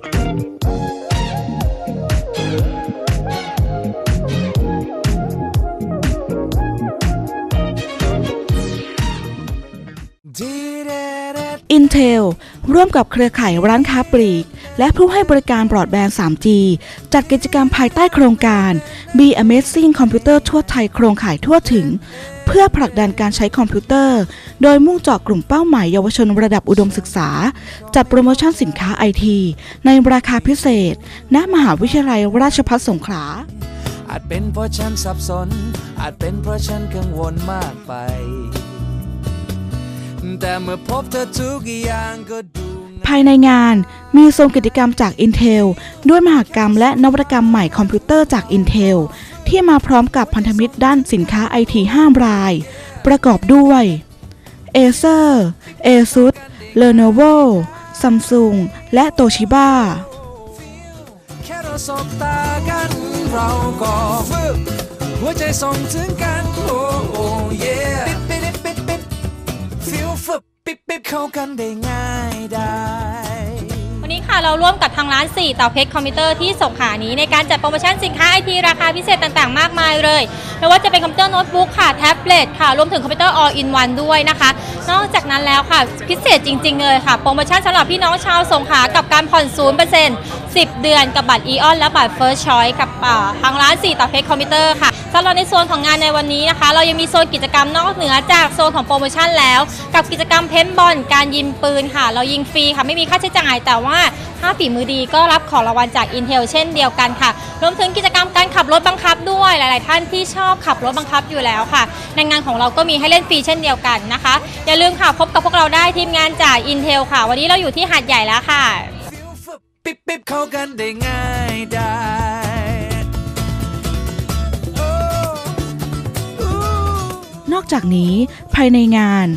thank you Intel ร่วมกับเครือข่ายร้านค้าปลีก และผู้ให้บริการบรอดแบนด์ 3G จัดกิจกรรมภายใต้โครงการ Be Amazing Computer ทั่วไทยโครงข่ายทั่วถึง เพื่อผลักดันการใช้คอมพิวเตอร์ โดยมุ่งเจาะกลุ่มเป้าหมายเยาวชนระดับอุดมศึกษา จัดโปรโมชั่นสินค้าไอทีในราคาพิเศษ ณ มหาวิทยาลัยราชภัฏสงขลา อาจเป็นเพราะฉันสับสน อาจเป็นเพราะฉันกังวลมากไป แต่เมื่อพบเธอทุกอย่างก็ดูภายในงานมีโซนกิจกรรมจาก Intel ด้วยมหกรรมและนวัตกรรมใหม่คอมพิวเตอร์จาก Intel ที่มาพร้อมกับพันธมิตรด้านสินค้าไอที5ราย ประกอบด้วย Acer ASUS Lenovo Samsung และ Toshiba แค่เราสบตากันเราก็ฟึบหัวใจส่งถึงกัน เข้ากันได้ง่ายได้ วันนี้ค่ะเราร่วมกับทางร้าน 4 เต่าเพชรคอมพิวเตอร์ที่สงขลานี้ในการจัดโปรโมชั่นสินค้าไอทีราคาพิเศษต่างๆ มากมายเลยไม่ว่าจะเป็นคอมพิวเตอร์โน้ตบุ๊กค่ะ แท็บเล็ตค่ะ รวมถึงคอมพิวเตอร์ all in one ด้วยนะคะนอกจากนั้นแล้วค่ะ พิเศษจริง ๆ เลยค่ะ โปรโมชั่นสำหรับพี่น้องชาวสงขลากับการผ่อน 0% 10 เดือนกับบัตร e ออนและบัตร First Choice กับอ่าทางร้าน 4 ต่อเพชรคอมพิวเตอร์ค่ะสำหรับในโซนของงานในวันนี้นะคะ เรายังมีโซนกิจกรรมนอกเหนือจากโซนของโปรโมชั่นแล้ว กับกิจกรรมเพนบอลการยิงปืนค่ะ เรายิงฟรีค่ะไม่มีค่าใช้จ่ายแต่ว่า ถ้าฝีมือดีก็รับของรางวัลจาก Intel เช่นเดียวกันค่ะ รวมถึงกิจกรรมการขับรถบังคับด้วยหลาย ๆ ท่านที่ชอบขับรถบังคับอยู่แล้วค่ะในงานของเราก็มีให้เล่นฟรีเช่นเดียวกันนะคะ อย่าลืมค่ะพบกับพวกเราได้ทีมงานจาก Intel ค่ะ วันนี้เราอยู่ที่หาดใหญ่แล้วค่ะฟิลฟึบปิดปิดเข้ากันได้ง่ายได้โอ้อู้นอกจากนี้ภายในงาน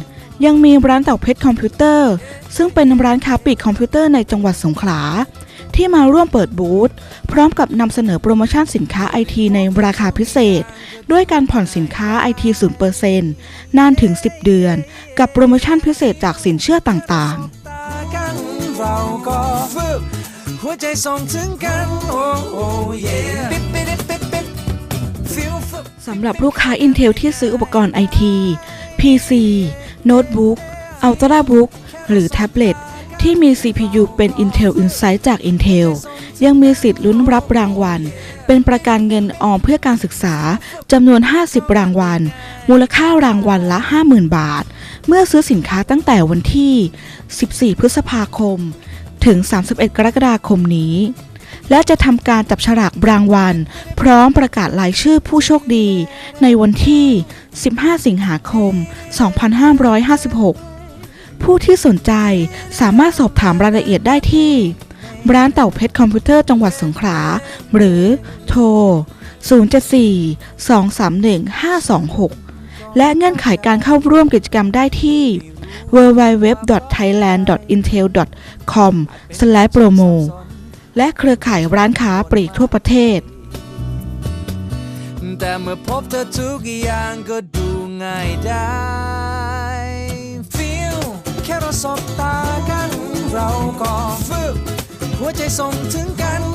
ยังมีร้านเต่าเพชรคอมพิวเตอร์ ซึ่งเป็นร้านค้าปลีกคอมพิวเตอร์ในจังหวัดสงขลา ที่มาร่วมเปิดบูธพร้อมกับนำเสนอโปรโมชั่นสินค้าไอทีในราคาพิเศษ ด้วยการผ่อนสินค้าไอที0%นานถึง 10 เดือน กับโปรโมชั่นพิเศษจากสินเชื่อต่างๆสำหรับลูกค้า Intel ที่ซื้ออุปกรณ์ไอที PC โน้ตบุ๊ก Ultrabook หรือแท็บเล็ตที่มี CPU เป็น Intel Insight จาก Intel ยังมีสิทธิ์ลุ้นรับรางวัล เป็นประกันเงินออมเพื่อการศึกษาจำนวน 50 รางวัล มูลค่ารางวัลละ 50,000 บาท เมื่อซื้อสินค้าตั้งแต่วันที่ 14 พฤษภาคม ถึง 31 กรกฎาคมนี้ และจะทำการจับฉลากรางวัล พร้อมประกาศรายชื่อผู้โชคดี ในวันที่ 15 สิงหาคม 2556 ผู้ที่สนใจสามารถสอบถามรายละเอียดได้ที่ ร้านเต่าเพชรคอมพิวเตอร์จังหวัดสงขลา หรือโทร 074 231 526 และเงื่อนไขการเข้าร่วมกิจกรรมได้ที่ www.thailand.intel.com/promo และเครือข่ายร้านค้าปลีกทั่วประเทศ แต่เมื่อพบเธอทุกอย่างก็ดูง่ายได้ บตากัน เราก็ฟึบหัวใจส่งถึงกัน